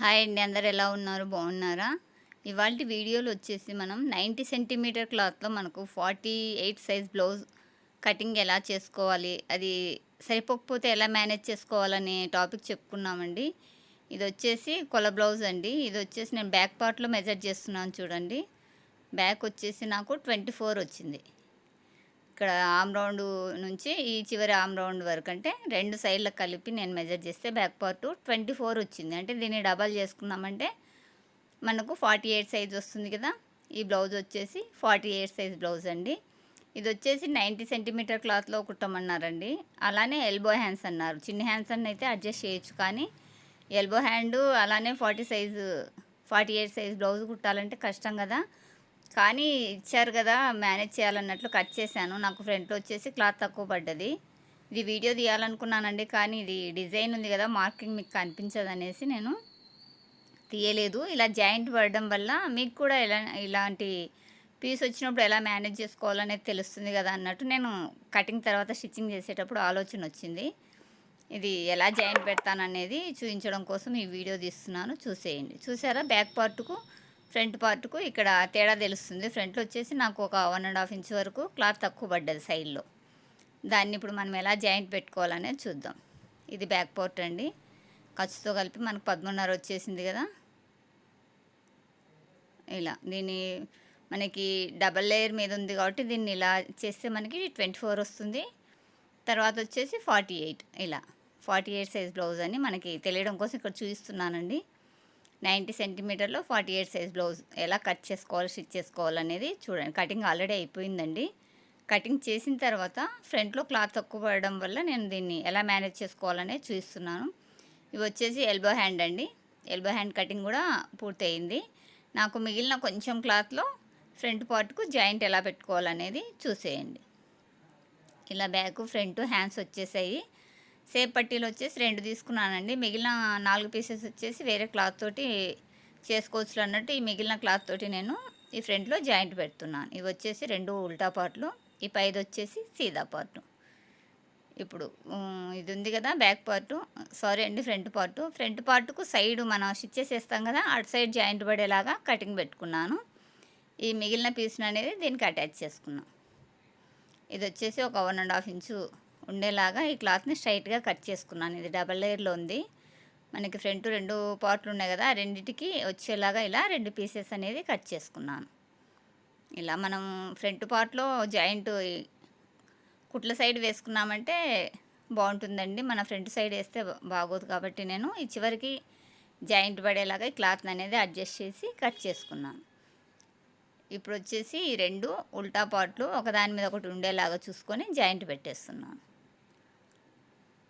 Hi అండి అందరు ఎలా ఉన్నారు? బాగున్నారా? ఇవాళ వీడియోలో వచ్చేసి మనం నైంటీ సెంటీమీటర్ క్లాత్లో మనకు forty eight size blouse cutting ఎలా చేసుకోవాలి అది సరిపోకపోతే ఎలా మేనేజ్ చేసుకోవాలనే టాపిక్ చెప్పుకున్నామండి. ఇది వచ్చేసి కొల బ్లౌజ్ అండి. ఇది వచ్చేసి నేను బ్యాక్ పార్ట్లో మెజర్ చేస్తున్నాను చూడండి. బ్యాక్ వచ్చేసి నాకు ట్వంటీ ఫోర్ వచ్చింది. ఇక్కడ ఆమ్ రౌండ్ నుంచి ఈ చివరి ఆమ్ రౌండ్ వరకు అంటే రెండు సైడ్లకు కలిపి నేను మెజర్ చేస్తే బ్యాక్ పార్ట్ ట్వంటీ ఫోర్ వచ్చింది. అంటే దీన్ని డబల్ చేసుకున్నామంటే మనకు ఫార్టీ ఎయిట్ సైజ్ వస్తుంది కదా. ఈ బ్లౌజ్ వచ్చేసి ఫార్టీ ఎయిట్ సైజ్ బ్లౌజ్ అండి. ఇది వచ్చేసి నైంటీ సెంటీమీటర్ క్లాత్లో కుట్టమన్నారండి. అలానే ఎల్బో హ్యాండ్స్ అన్నారు. చిన్న హ్యాండ్స్ అన్న అయితే అడ్జస్ట్ చేయొచ్చు కానీ ఎల్బో హ్యాండ్ అలానే forty size forty eight size blouse కుట్టాలంటే కష్టం కదా. కానీ ఇచ్చారు కదా మేనేజ్ చేయాలన్నట్లు కట్ చేశాను. నాకు ఫ్రంట్లో వచ్చేసి క్లాత్ తక్కువ పడ్డది. ఇది వీడియో తీయాలనుకున్నానండి కానీ ఇది డిజైన్ ఉంది కదా మార్కింగ్ మీకు కనిపించదు అనేసి నేను తీయలేదు. ఇలా జాయింట్ పడడం వల్ల మీకు కూడా ఎలా ఇలాంటి పీస్ వచ్చినప్పుడు ఎలా మేనేజ్ చేసుకోవాలనేది తెలుస్తుంది కదా అన్నట్టు నేను కటింగ్ తర్వాత స్టిచ్చింగ్ చేసేటప్పుడు ఆలోచన వచ్చింది. ఇది ఎలా జాయింట్ పెడతాననేది చూపించడం కోసం ఈ వీడియో తీస్తున్నాను. చూసేయండి. చూసారా బ్యాక్ పార్ట్కు? ఫ్రంట్ పార్ట్కు ఇక్కడ తేడా తెలుస్తుంది. ఫ్రంట్లో వచ్చేసి నాకు ఒక వన్ అండ్ హాఫ్ ఇంచ్ వరకు క్లాత్ తక్కువ పడ్డది సైడ్లో. దాన్ని ఇప్పుడు మనం ఎలా జాయింట్ పెట్టుకోవాలనేది చూద్దాం. ఇది బ్యాక్ పార్ట్ అండి. ఖర్చుతో కలిపి మనకు పదమూడున్నర వచ్చేసింది కదా. ఇలా దీన్ని మనకి డబల్ లేయర్ మీద ఉంది కాబట్టి దీన్ని ఇలా చేస్తే మనకి ట్వంటీ ఫోర్ వస్తుంది. తర్వాత వచ్చేసి ఫార్టీ ఎయిట్. ఇలా ఫార్టీ ఎయిట్ సైజ్ బ్లౌజ్ అని మనకి తెలియడం కోసం ఇక్కడ చూపిస్తున్నానండి. నైంటీ సెంటీమీటర్లో ఫార్టీ ఎయిట్ సైజ్ బ్లౌజ్. ఎలా కట్ చేసుకోవాలి స్టిచ్ చేసుకోవాలనేది చూడండి. కటింగ్ ఆల్రెడీ అయిపోయిందండి. కటింగ్ చేసిన తర్వాత ఫ్రంట్లో క్లాత్ తక్కువ పడడం వల్ల నేను దీన్ని ఎలా మేనేజ్ చేసుకోవాలనేది చూపిస్తున్నాను ఇవి వచ్చేసి ఎల్బో హ్యాండ్ అండి. ఎల్బో హ్యాండ్ కటింగ్ కూడా పూర్తయింది. నాకు మిగిలిన కొంచెం క్లాత్లో ఫ్రంట్ పార్ట్కు జాయింట్ ఎలా పెట్టుకోవాలనేది చూసేయండి. ఇలా బ్యాక్ ఫ్రంట్ హ్యాండ్స్ వచ్చేసాయి. సేప్ పట్టీలు వచ్చేసి రెండు తీసుకున్నానండి. మిగిలిన నాలుగు పీసెస్ వచ్చేసి వేరే క్లాత్ తోటి చేసుకోవచ్చు అన్నట్టు ఈ మిగిలిన క్లాత్ తోటి నేను ఈ ఫ్రంట్లో జాయింట్ పెడుతున్నాను. ఇవి వచ్చేసి రెండు ఉల్టా పార్ట్లు ఈ పైది వచ్చేసి సీదా పార్టు. ఇప్పుడు ఇది ఉంది కదా బ్యాక్ పార్టు సారీ అండి ఫ్రంట్ పార్టు. ఫ్రంట్ పార్ట్కు సైడ్ మనం స్టిచ్చెస్ వేస్తాం కదా అటు సైడ్ జాయింట్ పడేలాగా కటింగ్ పెట్టుకున్నాను. ఈ మిగిలిన పీస్ని అనేది దీనికి అటాచ్ చేసుకున్నాం. ఇది వచ్చేసి ఒక వన్ అండ్ హాఫ్ ఇంచు ఉండేలాగా ఈ క్లాత్ని స్ట్రైట్గా కట్ చేసుకున్నాను. ఇది డబల్ లేయర్లో ఉంది. మనకి ఫ్రంట్ రెండు పార్ట్లు ఉన్నాయి కదా రెండింటికి వచ్చేలాగా ఇలా రెండు పీసెస్ అనేది కట్ చేసుకున్నాను. ఇలా మనం ఫ్రంట్ పార్ట్లో జాయింట్ కుట్ల సైడ్ వేసుకున్నామంటే బాగుంటుందండి. మన ఫ్రంట్ సైడ్ వేస్తే బాగోదు కాబట్టి నేను ఈ చివరికి జాయింట్ పడేలాగా ఈ క్లాత్ని అనేది అడ్జస్ట్ చేసి కట్ చేసుకున్నాను. ఇప్పుడు వచ్చేసి ఈ రెండు ఉల్టా పార్ట్లు ఒకదాని మీద ఒకటి ఉండేలాగా చూసుకొని జాయింట్ పెట్టేస్తున్నాను.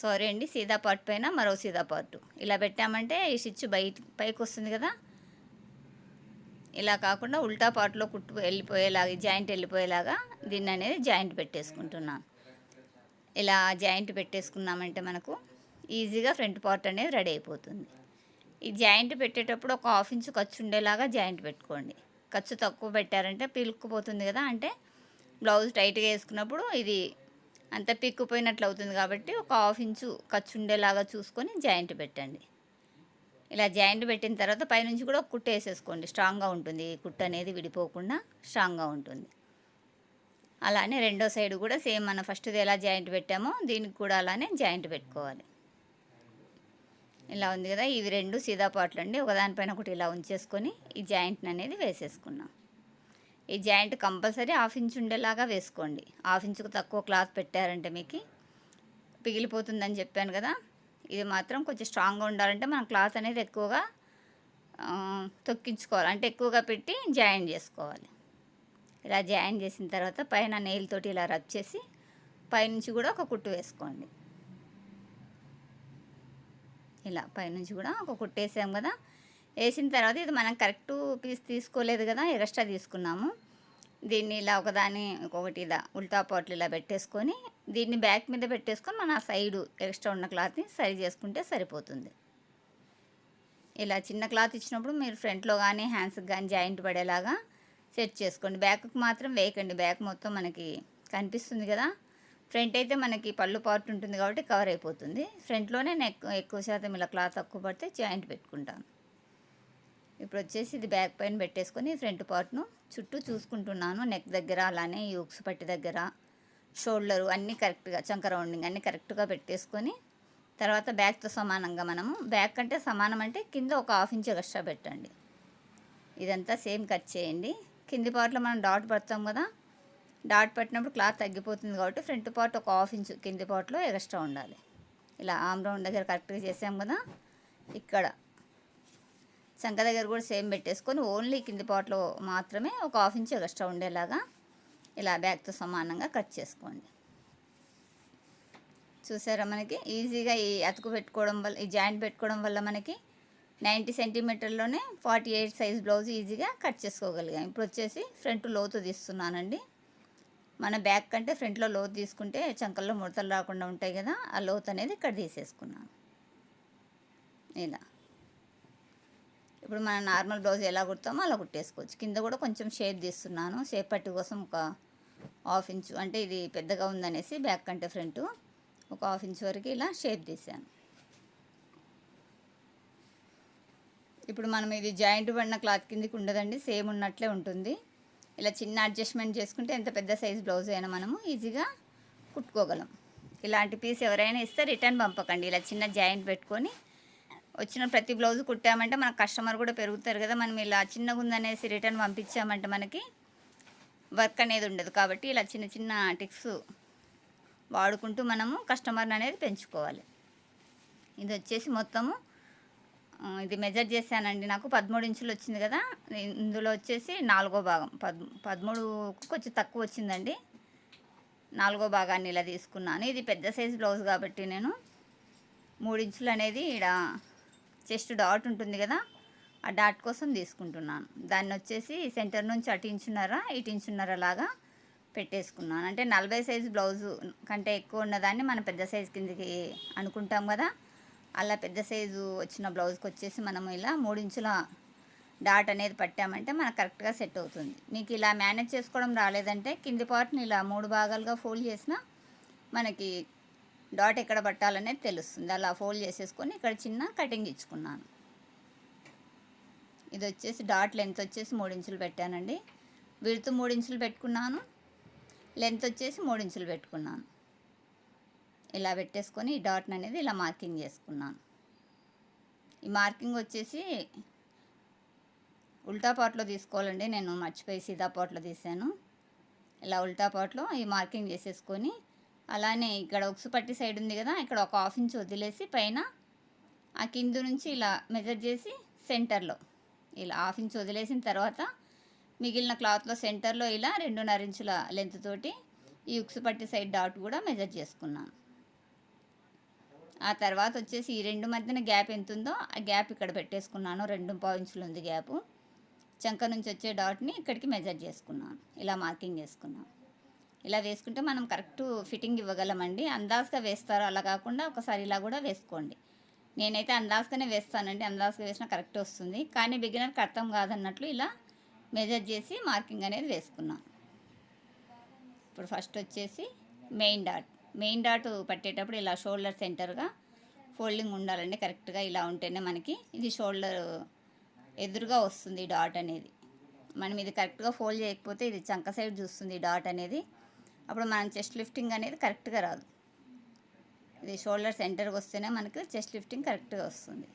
సారీ అండి సీదా పార్ట్ పైన మరో సీదా పార్ట్. ఇలా పెట్టామంటే ఈ స్టిచ్ బయట పైకి వస్తుంది కదా. ఇలా కాకుండా ఉల్టా పార్ట్లో కుట్టు వెళ్ళిపోయేలాగా జాయింట్ వెళ్ళిపోయేలాగా దీన్ని అనేది జాయింట్ పెట్టేసుకుంటున్నాను. ఇలా జాయింట్ పెట్టేసుకున్నామంటే మనకు ఈజీగా ఫ్రంట్ పార్ట్ అనేది రెడీ అయిపోతుంది. ఈ జాయింట్ పెట్టేటప్పుడు ఒక హాఫ్ ఇంచు ఖర్చు ఉండేలాగా జాయింట్ పెట్టుకోండి. ఖర్చు తక్కువ పెట్టారంటే పిలుక్కుపోతుంది కదా అంటే బ్లౌజ్ టైట్గా వేసుకున్నప్పుడు ఇది అంత పిక్కుపోయినట్లు అవుతుంది కాబట్టి ఒక హాఫ్ ఇంచు ఖర్చు ఉండేలాగా చూసుకొని జాయింట్ పెట్టండి. ఇలా జాయింట్ పెట్టిన తర్వాత పైనుంచి కూడా కుట్ట వేసేసుకోండి. స్ట్రాంగ్గా ఉంటుంది. కుట్ట అనేది విడిపోకుండా స్ట్రాంగ్గా ఉంటుంది. అలానే రెండో సైడ్ కూడా సేమ్ మన ఫస్ట్ది ఎలా జాయింట్ పెట్టామో దీనికి కూడా అలానే జాయింట్ పెట్టుకోవాలి. ఇలా ఉంది కదా. ఇవి రెండు సీదాపాటలు అండి. ఒకదానిపైన ఒకటి ఇలా ఉంచేసుకొని ఈ జాయింట్ని అనేది వేసేసుకున్నాం. ఈ జాయింట్ కంపల్సరీ హాఫ్ ఇంచ్ ఉండేలాగా వేసుకోండి. హాఫ్ ఇంచుకు తక్కువ క్లాత్ పెట్టారంటే మీకు పిగిలిపోతుందని చెప్పాను కదా. ఇది మాత్రం కొంచెం స్ట్రాంగ్గా ఉండాలంటే మనం క్లాత్ అనేది ఎక్కువగా తొక్కించుకోవాలి. అంటే ఎక్కువగా పెట్టి జాయిన్ చేసుకోవాలి. ఇలా జాయిన్ చేసిన తర్వాత పైన నెయిల్తోటి ఇలా రబ్ చేసి పైనుంచి కూడా ఒక కుట్టు వేసుకోండి. ఇలా పైనుంచి కూడా ఒక కుట్టు వేసాం కదా. వేసిన తర్వాత ఇది మనం కరెక్ట్ పీస్ తీసుకోలేదు కదా ఎక్స్ట్రా తీసుకున్నాము. దీన్ని ఇలా ఒకదాని ఒకటి ఇలా ఉల్టా పాట్లు ఇలా పెట్టేసుకొని దీన్ని బ్యాక్ మీద పెట్టేసుకొని మన సైడు ఎక్స్ట్రా ఉన్న క్లాత్ని సరి చేసుకుంటే సరిపోతుంది. ఇలా చిన్న క్లాత్ ఇచ్చినప్పుడు మీరు ఫ్రంట్లో కానీ హ్యాండ్స్కి కానీ జాయింట్ పడేలాగా సెట్ చేసుకోండి. బ్యాక్కి మాత్రం వేయకండి. బ్యాక్ మొత్తం మనకి కనిపిస్తుంది కదా. ఫ్రంట్ అయితే మనకి పళ్ళు పార్ట్ ఉంటుంది కాబట్టి కవర్ అయిపోతుంది. ఫ్రంట్లోనే నేను ఎక్కువ శాతం ఇలా క్లాత్ తక్కువ పడితే జాయింట్ పెట్టుకుంటాను ఇప్పుడు వచ్చేసి ఇది బ్యాక్ పైన పెట్టేసుకొని ఫ్రంట్ పార్ట్ను చుట్టూ చూసుకుంటున్నాను. నెక్ దగ్గర అలానే ఈ ఉక్స్ పట్టి దగ్గర షోల్డరు అన్నీ కరెక్ట్గా చంక రౌండింగ్ అన్నీ కరెక్ట్గా పెట్టేసుకొని తర్వాత బ్యాక్తో సమానంగా మనము బ్యాక్ అంటే సమానం అంటే కింద ఒక హాఫ్ ఇంచ్ ఎక్స్ట్రా పెట్టండి. ఇదంతా సేమ్ కట్ చేయండి. కింది పార్ట్లో మనం డాట్ పడతాం కదా డాట్ పెట్టినప్పుడు క్లాత్ తగ్గిపోతుంది కాబట్టి ఫ్రంట్ పార్ట్ ఒక హాఫ్ ఇంచ్ కింది పార్ట్లో ఎక్స్ట్రా ఉండాలి. ఇలా ఆమ్ రౌండ్ దగ్గర కరెక్ట్గా చేసాం కదా ఇక్కడ చంక దగ్గర కూడా సేమ్ పెట్టేసుకొని ఓన్లీ కింది పాట్లో మాత్రమే ఒక హాఫ్ ఇంచ్ ఎక్స్ట్రా ఉండేలాగా ఇలా బ్యాగ్తో సమానంగా కట్ చేసుకోండి. చూసారా మనకి? ఈజీగా ఈ అతుకు పెట్టుకోవడం వల్ల ఈ జాయింట్ పెట్టుకోవడం వల్ల మనకి నైంటీ సెంటీమీటర్లోనే ఫార్టీ ఎయిట్ సైజ్ బ్లౌజ్ ఈజీగా కట్ చేసుకోగలిగాం. ఇప్పుడు వచ్చేసి ఫ్రంట్ లోతు తీస్తున్నానండి. మన బ్యాక్ కంటే ఫ్రంట్లో లోతు తీసుకుంటే చంకల్లో ముడతలు రాకుండా ఉంటాయి కదా ఆ లోతు అనేది ఇక్కడ తీసేసుకున్నాను. ఇలా. ఇప్పుడు మన నార్మల్ బ్లౌజ్ ఎలా కుడతామో అలా కుట్టేసుకోవచ్చు. కింద కూడా కొంచెం షేప్ తీస్తున్నాను. షేప్ పట్టి కోసం ఒక హాఫ్ ఇంచు అంటే ఇది పెద్దగా ఉందనేసి బ్యాక్ కంటే ఫ్రంట్ ఒక హాఫ్ ఇంచ్ వరకు ఇలా షేప్ తీసాను ఇప్పుడు మనం ఇది జాయింట్ పడిన క్లాత్ కిందికి ఉండదండి సేమ్ ఉన్నట్లే ఉంటుంది. ఇలా చిన్న అడ్జస్ట్మెంట్ చేసుకుంటే ఎంత పెద్ద సైజ్ బ్లౌజ్ అయినా మనము ఈజీగా కుట్టుకోగలం. ఇలాంటి పీస్ ఎవరైనా ఇస్తే రిటర్న్ పంపకండి. ఇలా చిన్న జాయింట్ పెట్టుకొని వచ్చిన ప్రతి బ్లౌజ్ కుట్టామంటే మన కస్టమర్ కూడా పెరుగుతారు కదా మనం ఇలా చిన్నగా ఉందనేసి రిటర్న్ పంపించామంటే మనకి వర్క్ అనేది ఉండదు. కాబట్టి ఇలా చిన్న చిన్న టిక్స్ వాడుకుంటూ మనము కస్టమర్ని అనేది పెంచుకోవాలి. ఇది వచ్చేసి మొత్తము ఇది మెజర్ చేశానండి. నాకు పదమూడు ఇంచులు వచ్చింది కదా ఇందులో వచ్చేసి నాలుగో భాగం పద్ పదమూడు కొంచెం తక్కువ వచ్చిందండి. నాలుగో భాగాన్ని ఇలా తీసుకున్నాను. ఇది పెద్ద సైజ్ బ్లౌజ్ కాబట్టి నేను మూడు ఇంచులు అనేది ఇక్కడ చెస్ట్ డాట్ ఉంటుంది కదా ఆ డాట్ కోసం తీసుకుంటున్నాను. దాన్ని వచ్చేసి సెంటర్ నుంచి అటు ఇంచున్నర ఇటు ఇంచున్నర లాగా పెట్టేసుకున్నాను. అంటే నలభై సైజు బ్లౌజు కంటే ఎక్కువ ఉన్నదాన్ని మనం పెద్ద సైజు కిందకి అనుకుంటాం కదా అలా పెద్ద సైజు వచ్చిన బ్లౌజ్కి వచ్చేసి మనం ఇలా మూడు ఇంచుల డాట్ అనేది పట్టామంటే మనకు కరెక్ట్గా సెట్ అవుతుంది. మీకు ఇలా మేనేజ్ చేసుకోవడం రాలేదంటే కింది పార్ట్ని ఇలా మూడు భాగాలుగా ఫోల్డ్ చేసినా మనకి డాట్ ఎక్కడ పట్టాలనేది తెలుస్తుంది. అలా ఫోల్డ్ చేసేసుకొని ఇక్కడ చిన్న కటింగ్ ఇచ్చుకున్నాను. ఇది వచ్చేసి డాట్ లెంత్ వచ్చేసి మూడు ఇంచులు పెట్టానండి. విడుతు మూడు ఇంచులు పెట్టుకున్నాను. లెంత్ వచ్చేసి మూడు ఇంచులు పెట్టుకున్నాను. ఇలా పెట్టేసుకొని ఈ డాట్ని అనేది ఇలా మార్కింగ్ చేసుకున్నాను. ఈ మార్కింగ్ వచ్చేసి ఉల్టా పాట్లో తీసుకోవాలండి. నేను మర్చిపోయి సీదా పాట్లో తీసాను. ఇలా ఉల్టా పాట్లో ఈ మార్కింగ్ చేసేసుకొని అలానే ఇక్కడ ఉక్సు పట్టి సైడ్ ఉంది కదా ఇక్కడ ఒక హాఫ్ ఇంచ్ వదిలేసి పైన ఆ కింద నుంచి ఇలా మెజర్ చేసి సెంటర్లో ఇలా హాఫ్ ఇంచ్ వదిలేసిన తర్వాత మిగిలిన క్లాత్లో సెంటర్లో ఇలా రెండున్నర ఇంచుల లెంత్ తోటి ఈ ఉక్సు పట్టి సైడ్ డాట్ కూడా మెజర్ చేసుకున్నాను ఆ తర్వాత వచ్చేసి ఈ రెండు మధ్యన గ్యాప్ ఎంత ఉందో ఆ గ్యాప్ ఇక్కడ పెట్టేసుకున్నాను రెండు పావు ఉంది గ్యాపు చంక నుంచి వచ్చే డాట్ని ఇక్కడికి మెజర్ చేసుకున్నాను. ఇలా మార్కింగ్ చేసుకున్నాను ఇలా వేసుకుంటే మనం కరెక్ట్ ఫిట్టింగ్ ఇవ్వగలమండి. అందాజుగా వేస్తారు. అలా కాకుండా ఒకసారి ఇలా కూడా వేసుకోండి. నేనైతే అందాజుగానే వేస్తానండి. అందాజుగా వేసినా కరెక్ట్ వస్తుంది. కానీ బిగినర్కి అర్థం కాదన్నట్లు ఇలా మెజర్ చేసి మార్కింగ్ అనేది వేసుకున్నాను ఇప్పుడు ఫస్ట్ వచ్చేసి మెయిన్ డాట్ మెయిన్ డాట్ పట్టేటప్పుడు ఇలా షోల్డర్ సెంటర్గా ఫోల్డింగ్ ఉండాలండి. కరెక్ట్గా ఇలా ఉంటేనే మనకి ఇది షోల్డర్ ఎదురుగా వస్తుంది డాట్ అనేది. మనం ఇది కరెక్ట్గా ఫోల్డ్ చేయకపోతే ఇది చంక సైడ్ చూస్తుంది డాట్ అనేది. అప్పుడు మనం చెస్ట్ లిఫ్టింగ్ అనేది కరెక్ట్గా రాదు. ఇది షోల్డర్ సెంటర్కి వస్తేనే మనకు చెస్ట్ లిఫ్టింగ్ కరెక్ట్గా వస్తుంది.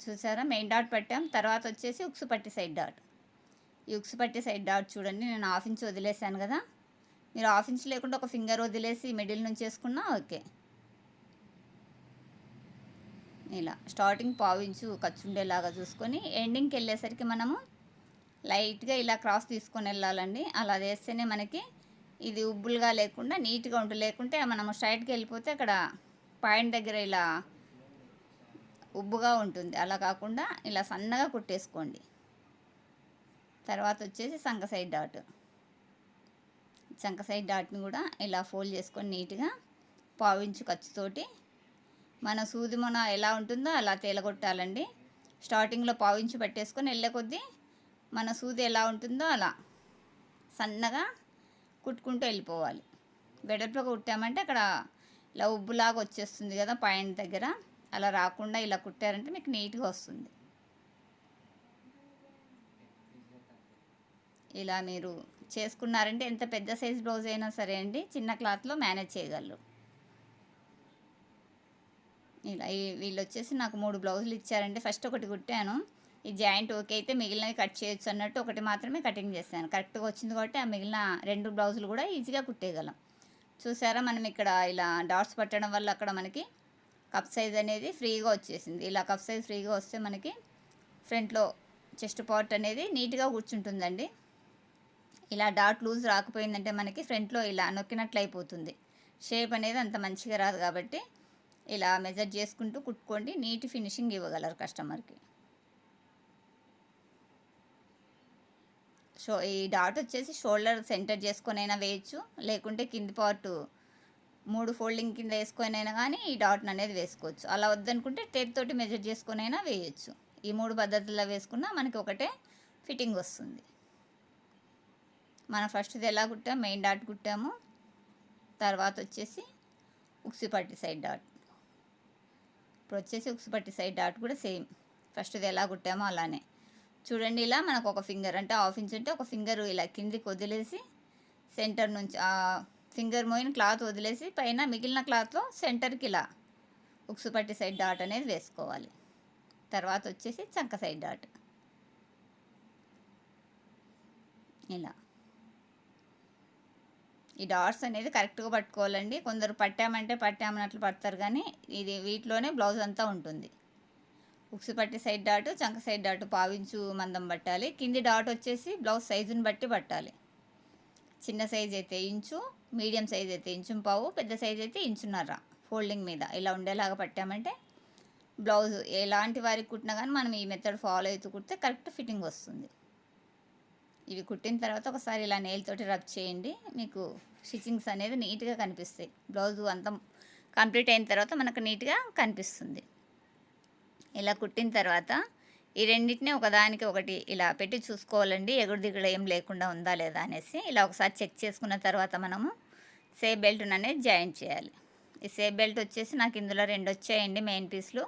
చూసారా? మెయిన్ డాట్ పెట్టాం. తర్వాత వచ్చేసి ఉక్సు పట్టి సైడ్ డాట్. ఈ ఉక్సు పట్టి సైడ్ డాట్ చూడండి. నేను హాఫ్ ఇంచ్ వదిలేసాను కదా? మీరు హాఫ్ ఇంచ్ లేకుండా ఒక ఫింగర్ వదిలేసి మిడిల్ నుంచి వేసుకున్నా ఓకే. ఇలా స్టార్టింగ్ పావు ఇంచు ఖర్చు ఉండేలాగా చూసుకొని ఎండింగ్కి వెళ్ళేసరికి మనము లైట్గా ఇలా క్రాస్ తీసుకొని వెళ్ళాలండి. అలా వేస్తేనే మనకి ఇది ఉబ్బులుగా లేకుండా నీట్గా ఉంటుంది లేకుంటే మనము స్ట్రైట్కి వెళ్ళిపోతే అక్కడ పాయింట్ దగ్గర ఇలా ఉబ్బుగా ఉంటుంది. అలా కాకుండా ఇలా సన్నగా కుట్టేసుకోండి. తర్వాత వచ్చేసి సంక సైడ్ డాట్. సంక సైడ్ డాట్ని కూడా ఇలా ఫోల్డ్ చేసుకొని నీట్గా పావించు ఖర్చుతోటి మన సూది మొన ఎలా ఉంటుందో అలా తేలగొట్టాలండి. స్టార్టింగ్లో పావించి పెట్టేసుకొని వెళ్ళే కొద్దీ మన సూది ఎలా ఉంటుందో అలా. సన్నగా కుట్టుకుంటూ వెళ్ళిపోవాలి. వెడల్పుగా కుట్టామంటే అక్కడ ఇలా ఉబ్బులాగా వచ్చేస్తుంది కదా పాయింట్ దగ్గర. అలా రాకుండా ఇలా కుట్టారంటే మీకు నీట్గా వస్తుంది. ఇలా మీరు చేసుకున్నారంటే ఎంత పెద్ద సైజ్ బ్లౌజ్ అయినా సరే అండి చిన్న క్లాత్లో మేనేజ్ చేయగలరు. ఇలా వీళ్ళు వచ్చేసి నాకు మూడు బ్లౌజులు ఇచ్చారంటే ఫస్ట్ ఒకటి కుట్టాను. ఈ జాయింట్ ఓకే అయితే మిగిలినవి కట్ చేయొచ్చు అన్నట్టు ఒకటి మాత్రమే కటింగ్ చేశాను. కరెక్ట్గా వచ్చింది కాబట్టి ఆ మిగిలిన రెండు బ్లౌజులు కూడా ఈజీగా కుట్టేయగలం. చూసారా మనం ఇక్కడ ఇలా డాట్స్ పట్టడం వల్ల అక్కడ మనకి కప్ సైజ్ అనేది ఫ్రీగా వచ్చేసింది. ఇలా కప్ సైజ్ ఫ్రీగా వస్తే మనకి ఫ్రంట్లో చెస్ట్ పార్ట్ అనేది నీట్గా కూర్చుంటుందండి. ఇలా డాట్ లూజ్ రాకపోయిందంటే మనకి ఫ్రంట్లో ఇలా నొక్కినట్లు అయిపోతుంది. షేప్ అనేది అంత మంచిగా రాదు కాబట్టి ఇలా మెజర్ చేసుకుంటూ కుట్టుకోండి. నీట్ ఫినిషింగ్ ఇవ్వగలరు కస్టమర్కి. షో ఈ డాట్ వచ్చేసి షోల్డర్ సెంటర్ చేసుకొనైనా వేయచ్చు. లేకుంటే కింది పార్ట్ మూడు ఫోల్డింగ్ కింద వేసుకొనైనా కానీ ఈ డాట్ని అనేది వేసుకోవచ్చు. అలా వద్దనుకుంటే టేప్ తోటి మెజర్ చేసుకొనైనా వేయచ్చు. ఈ మూడు పద్ధతుల్లో వేసుకున్నా మనకి ఒకటే ఫిట్టింగ్ వస్తుంది. మనం ఫస్ట్ది ఎలా కుట్టాం? మెయిన్ డాట్ కుట్టాము. తర్వాత వచ్చేసి ఉక్సిపట్టి సైడ్ డాట్. ఇప్పుడు వచ్చేసి ఉక్సిపట్టి సైడ్ డాట్ కూడా సేమ్. ఫస్ట్ది ఎలా కుట్టామో అలానే. చూడండి ఇలా మనకు ఒక ఫింగర్ అంటే హాఫ్ ఇంచ్ అంటే ఒక ఫింగర్ ఇలా కిందికి వదిలేసి సెంటర్ నుంచి ఫింగర్ మోయిన క్లాత్ వదిలేసి పైన మిగిలిన క్లాత్లో సెంటర్కి ఇలా ఉక్సుపట్టి సైడ్ డాట్ అనేది వేసుకోవాలి. తర్వాత వచ్చేసి చంక సైడ్ డాట్. ఇలా. ఈ డాట్స్ అనేది కరెక్ట్గా పట్టుకోవాలండి. కొందరు పట్టామంటే పట్టామన్నట్లు పడతారు కానీ ఇది వీటిలోనే బ్లౌజ్ అంతా ఉంటుంది. ఉక్సుపట్టి సైడ్ డాట్ చంక సైడ్ డాట్ పావించు మందం పట్టాలి. కింది డాట్ వచ్చేసి బ్లౌజ్ సైజుని బట్టి పట్టాలి. చిన్న సైజ్ అయితే ఇంచు మీడియం సైజ్ అయితే ఇంచు పావు పెద్ద సైజ్ అయితే ఇంచున్నర ఫోల్డింగ్ మీద. ఇలా ఉండేలాగా పట్టామంటే బ్లౌజ్ ఎలాంటి వారికి కుట్టినా కానీ మనం ఈ మెథడ్ ఫాలో అవుతూ కుడితే కరెక్ట్ ఫిట్టింగ్ వస్తుంది. ఇవి కుట్టిన తర్వాత ఒకసారి ఇలా నేలతోటి రబ్ చేయండి. మీకు స్టిచ్చింగ్స్ అనేది నీట్గా కనిపిస్తాయి. బ్లౌజ్ అంతా కంప్లీట్ అయిన తర్వాత మనకు నీట్గా కనిపిస్తుంది. ఇలా కుట్టిన తర్వాత ఈ రెండింటిని ఒకదానికి ఒకటి ఇలా పెట్టి చూసుకోవాలండి. ఎగుడు దిగుడు ఏం లేకుండా ఉందా లేదా అనేసి ఇలా ఒకసారి చెక్ చేసుకున్న తర్వాత మనము సేఫ్ బెల్ట్ అనేది జాయిన్ చేయాలి. ఈ సేఫ్ బెల్ట్ వచ్చేసి నాకు ఇందులో రెండు వచ్చాయండి మెయిన్ పీస్లు.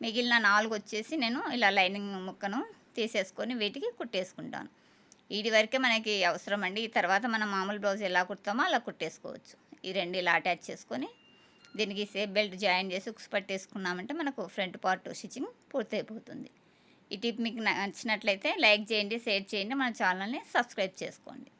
మిగిలిన నాలుగు వచ్చేసి నేను ఇలా లైనింగ్ ముక్కను తీసేసుకొని వీటికి కుట్టేసుకుంటాను. వీటి వరకే మనకి అవసరం అండి ఈ తర్వాత మనం మామూలు బ్లౌజ్ ఎలా కుడతామో అలా కుట్టేసుకోవచ్చు. ఈ రెండు ఇలా అటాచ్ చేసుకొని దీనికి సేఫ్ బెల్ట్ జాయిన్ చేసి ఉక్స్ పట్టేసుకున్నామంటే మనకు ఫ్రంట్ పార్ట్ స్టిచ్చింగ్ పూర్తయిపోతుంది. ఈ టిప్ మీకు నచ్చినట్లయితే లైక్ చేయండి షేర్ చేయండి మన ఛానల్ని సబ్స్క్రైబ్ చేసుకోండి.